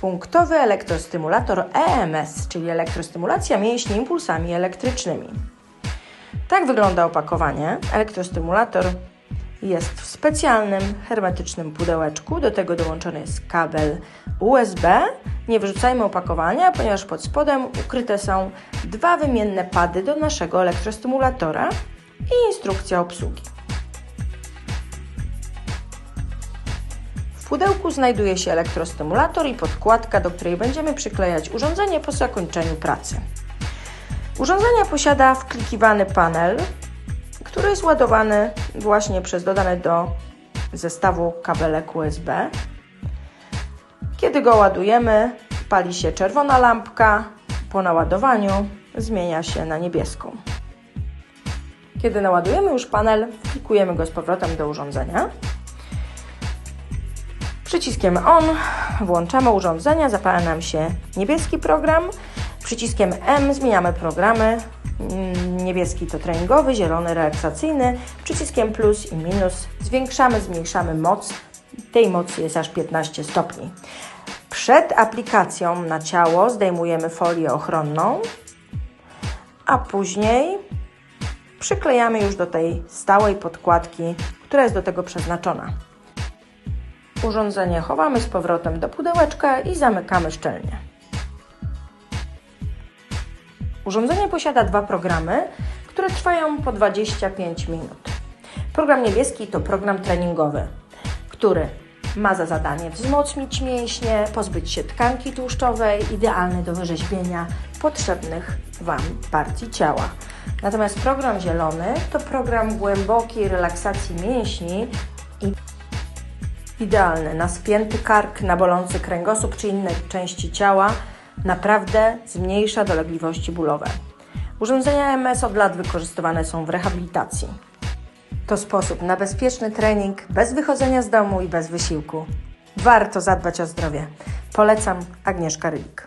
Punktowy elektrostymulator EMS, czyli elektrostymulacja mięśni impulsami elektrycznymi. Tak wygląda opakowanie. Elektrostymulator jest w specjalnym, hermetycznym pudełeczku. Do tego dołączony jest kabel USB. Nie wyrzucajmy opakowania, ponieważ pod spodem ukryte są dwa wymienne pady do naszego elektrostymulatora i instrukcja obsługi. Pudełku znajduje się elektrostymulator i podkładka, do której będziemy przyklejać urządzenie po zakończeniu pracy. Urządzenie posiada wklikiwany panel, który jest ładowany właśnie przez dodane do zestawu kabelek USB. Kiedy go ładujemy, pali się czerwona lampka, po naładowaniu zmienia się na niebieską. Kiedy naładujemy już panel, wklikujemy go z powrotem do urządzenia. Przyciskiem ON włączamy urządzenia, zapala nam się niebieski program. Przyciskiem M zmieniamy programy. Mm, Niebieski to treningowy, zielony relaksacyjny. Przyciskiem plus i minus zwiększamy, zmniejszamy moc. Tej mocy jest aż 15 stopni. Przed aplikacją na ciało zdejmujemy folię ochronną, a później przyklejamy już do tej stałej podkładki, która jest do tego przeznaczona. Urządzenie chowamy z powrotem do pudełeczka i zamykamy szczelnie. Urządzenie posiada dwa programy, które trwają po 25 minut. Program niebieski to program treningowy, który ma za zadanie wzmocnić mięśnie, pozbyć się tkanki tłuszczowej, idealny do wyrzeźbienia potrzebnych Wam partii ciała. Natomiast program zielony to program głębokiej relaksacji mięśni i idealny na spięty kark, na bolący kręgosłup czy inne części ciała. Naprawdę zmniejsza dolegliwości bólowe. Urządzenia MS od lat wykorzystywane są w rehabilitacji. To sposób na bezpieczny trening bez wychodzenia z domu i bez wysiłku. Warto zadbać o zdrowie. Polecam Agnieszka Rybik.